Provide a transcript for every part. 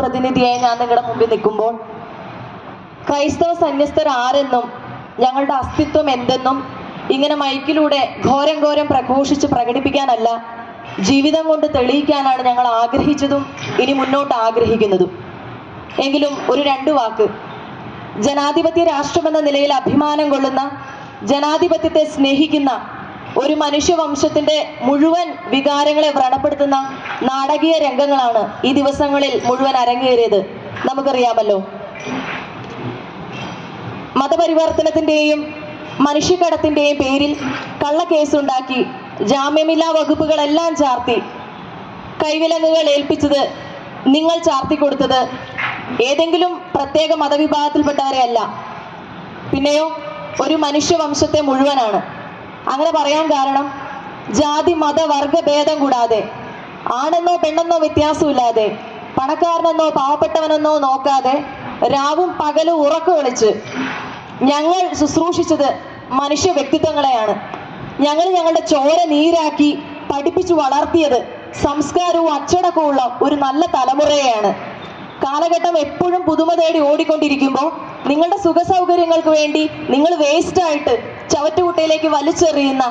പ്രതിനിധിയായി ഞാൻ നിങ്ങളുടെ മുമ്പിൽ നിൽക്കുമ്പോൾ ക്രൈസ്തവ സന്യസ്തർ ആരെന്നും ഞങ്ങളുടെ അസ്തിത്വം എന്തെന്നും ഇങ്ങനെ മൈക്കിലൂടെ ഘോരം ഘോരം പ്രഘോഷിച്ച് പ്രകടിപ്പിക്കാനല്ല ജീവിതം കൊണ്ട് തെളിയിക്കാനാണ് ഞങ്ങൾ ആഗ്രഹിച്ചതും ഇനി മുന്നോട്ട് ആഗ്രഹിക്കുന്നതും. എങ്കിലും ഒരു രണ്ടു വാക്ക്. ജനാധിപത്യ രാഷ്ട്രമെന്ന നിലയിൽ അഭിമാനം കൊള്ളുന്ന ജനാധിപത്യത്തെ സ്നേഹിക്കുന്ന ഒരു മനുഷ്യവംശത്തിന്റെ മുഴുവൻ വികാരങ്ങളെ വ്രണപ്പെടുത്തുന്ന നാടകീയ രംഗങ്ങളാണ് ഈ ദിവസങ്ങളിൽ മുഴുവൻ അരങ്ങേറിയത്. നമുക്കറിയാമല്ലോ. മതപരിവർത്തനത്തിന്റെയും മനുഷ്യക്കടത്തിന്റെയും പേരിൽ കള്ളക്കേസുണ്ടാക്കി ജാമ്യമില്ലാ വകുപ്പുകളെല്ലാം ചാർത്തി കൈവിലങ്ങുകൾ ഏൽപ്പിച്ചത് നിങ്ങൾ ചാർത്തി കൊടുത്തത് ഏതെങ്കിലും പ്രത്യേക മതവിഭാഗത്തിൽപ്പെട്ടവരെ അല്ല. പിന്നെയോ ഒരു മനുഷ്യവംശത്തെ മുഴുവനാണ്. അങ്ങനെ പറയാൻ കാരണം ജാതി മത വർഗ ഭേദം കൂടാതെ ആണെന്നോ പെണ്ണെന്നോ വ്യത്യാസമില്ലാതെ പണക്കാരനെന്നോ പാവപ്പെട്ടവനെന്നോ നോക്കാതെ രാവും പകലും ഉറക്കു വിളിച്ച് ഞങ്ങൾ ശുശ്രൂഷിച്ചത് മനുഷ്യ വ്യക്തിത്വങ്ങളെയാണ്. ഞങ്ങൾ ഞങ്ങളുടെ ചോര നീരാക്കി പഠിപ്പിച്ചു വളർത്തിയത് സംസ്കാരവും അച്ചടക്കവും ഉള്ള ഒരു നല്ല തലമുറയെയാണ്. കാലഘട്ടം എപ്പോഴും പുതുമ തേടി ഓടിക്കൊണ്ടിരിക്കുമ്പോൾ നിങ്ങളുടെ സുഖസൗകര്യങ്ങൾക്ക് വേണ്ടി നിങ്ങൾ വേസ്റ്റ് ആയിട്ട് ചവറ്റുകുട്ടയിലേക്ക് വലിച്ചെറിയുന്ന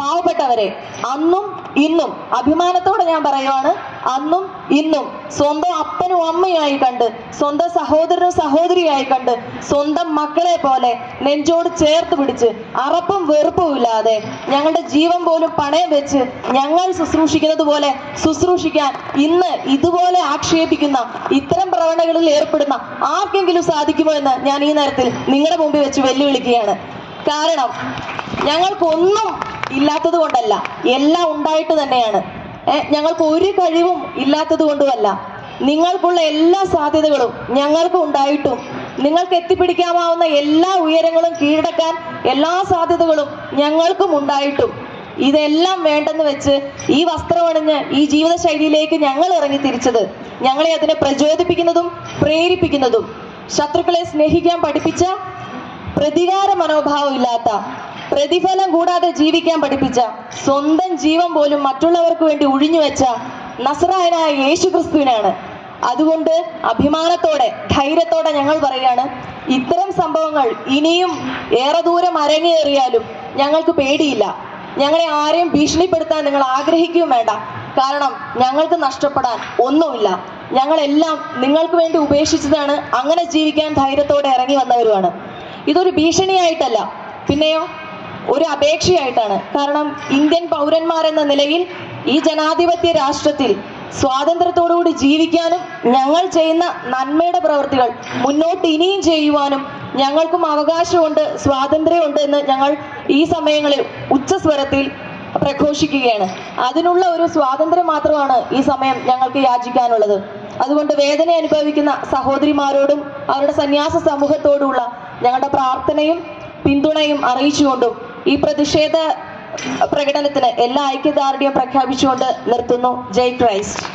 പാവപ്പെട്ടവരെ അന്നും ഇന്നും അഭിമാനത്തോടെ ഞാൻ പറയുവാണ് അന്നും ഇന്നും സ്വന്തം അപ്പനും അമ്മയായി കണ്ട് സ്വന്തം സഹോദരനും സഹോദരിയായി കണ്ട് സ്വന്തം മക്കളെ പോലെ നെഞ്ചോട് ചേർത്ത് പിടിച്ച് അറപ്പും വെറുപ്പും ഇല്ലാതെ ഞങ്ങളുടെ ജീവൻ പോലും പണയം വെച്ച് ഞങ്ങൾ ശുശ്രൂഷിക്കുന്നത് പോലെ ശുശ്രൂഷിക്കാൻ ഇന്ന് ഇതുപോലെ ആക്ഷേപിക്കുന്ന ഇത്തരം പ്രവണതകളിൽ ഏർപ്പെടുന്ന ആർക്കെങ്കിലും സാധിക്കുമോ എന്ന് ഞാൻ ഈ നേരത്തിൽ നിങ്ങളുടെ മുമ്പിൽ വെച്ച് വെല്ലുവിളിക്കുകയാണ്. കാരണം ഞങ്ങൾക്കൊന്നും ഇല്ലാത്തത് കൊണ്ടല്ല. എല്ലാം ഉണ്ടായിട്ട് തന്നെയാണ്. ഞങ്ങൾക്ക് ഒരു കഴിവും ഇല്ലാത്തത് കൊണ്ടുമല്ല. നിങ്ങൾക്കുള്ള എല്ലാ സാധ്യതകളും ഞങ്ങൾക്ക് ഉണ്ടായിട്ടും നിങ്ങൾക്ക് എത്തിപ്പിടിക്കാമാവുന്ന എല്ലാ ഉയരങ്ങളും കീഴടക്കാൻ എല്ലാ സാധ്യതകളും ഞങ്ങൾക്കും ഉണ്ടായിട്ടും. ഇതെല്ലാം വേണ്ടെന്ന് വെച്ച് ഈ വസ്ത്രമണിഞ്ഞ് ഈ ജീവിതശൈലിയിലേക്ക് ഞങ്ങൾ ഇറങ്ങി തിരിച്ചത് ഞങ്ങളെ അതിനെ പ്രചോദിപ്പിക്കുന്നതും പ്രേരിപ്പിക്കുന്നതും. ശത്രുക്കളെ സ്നേഹിക്കാൻ പഠിപ്പിച്ച പ്രതികാര മനോഭാവം ഇല്ലാത്ത പ്രതിഫലം കൂടാതെ ജീവിക്കാൻ പഠിപ്പിച്ച സ്വന്തം ജീവൻ പോലും മറ്റുള്ളവർക്ക് വേണ്ടി ഒഴിഞ്ഞു വെച്ച നസറായനായ യേശു ക്രിസ്തുവിനാണ് അതുകൊണ്ട് അഭിമാനത്തോടെ ധൈര്യത്തോടെ ഞങ്ങൾ പറയുകയാണ് ഇത്തരം സംഭവങ്ങൾ ഇനിയും ഏറെ ദൂരം അരങ്ങേറിയാലും ഞങ്ങൾക്ക് പേടിയില്ല. ഞങ്ങളെ ആരെയും ഭീഷണിപ്പെടുത്താൻ നിങ്ങൾ ആഗ്രഹിക്കുകയും വേണ്ട. കാരണം ഞങ്ങൾക്ക് നഷ്ടപ്പെടാൻ ഒന്നുമില്ല. ഞങ്ങളെല്ലാം നിങ്ങൾക്ക് വേണ്ടി ഉപേക്ഷിച്ചതാണ്. അങ്ങനെ ജീവിക്കാൻ ധൈര്യത്തോടെ ഇറങ്ങി വന്നവരുമാണ്. ഇതൊരു ഭീഷണിയായിട്ടല്ല. പിന്നെയോ? ഒരു അപേക്ഷയായിട്ടാണ്. കാരണം ഇന്ത്യൻ പൗരന്മാരെന്ന നിലയിൽ ഈ ജനാധിപത്യ രാഷ്ട്രത്തിൽ സ്വാതന്ത്ര്യത്തോടുകൂടി ജീവിക്കാനും ഞങ്ങൾ ചെയ്യുന്ന നന്മയുടെ പ്രവൃത്തികൾ മുന്നോട്ട് ഇനിയും ചെയ്യുവാനും ഞങ്ങൾക്കും അവകാശമുണ്ട് സ്വാതന്ത്ര്യമുണ്ട് എന്ന് ഞങ്ങൾ ഈ സമയങ്ങളിൽ ഉച്ചസ്വരത്തിൽ പ്രഘോഷിക്കുകയാണ്. അതിനുള്ള ഒരു സ്വാതന്ത്ര്യം മാത്രമാണ് ഈ സമയം ഞങ്ങൾക്ക് യാചിക്കാനുള്ളത്. അതുകൊണ്ട് വേദന അനുഭവിക്കുന്ന സഹോദരിമാരോടും അവരുടെ സന്യാസ സമൂഹത്തോടുള്ള ഞങ്ങളുടെ പ്രാർത്ഥനയും പിന്തുണയും അറിയിച്ചുകൊണ്ടും ഈ പ്രതിഷേധ പ്രകടനത്തിന് എല്ലാ ഐക്യദാർഢ്യം പ്രഖ്യാപിച്ചുകൊണ്ട് നിർത്തുന്നു. ജയ് ക്രൈസ്റ്റ്.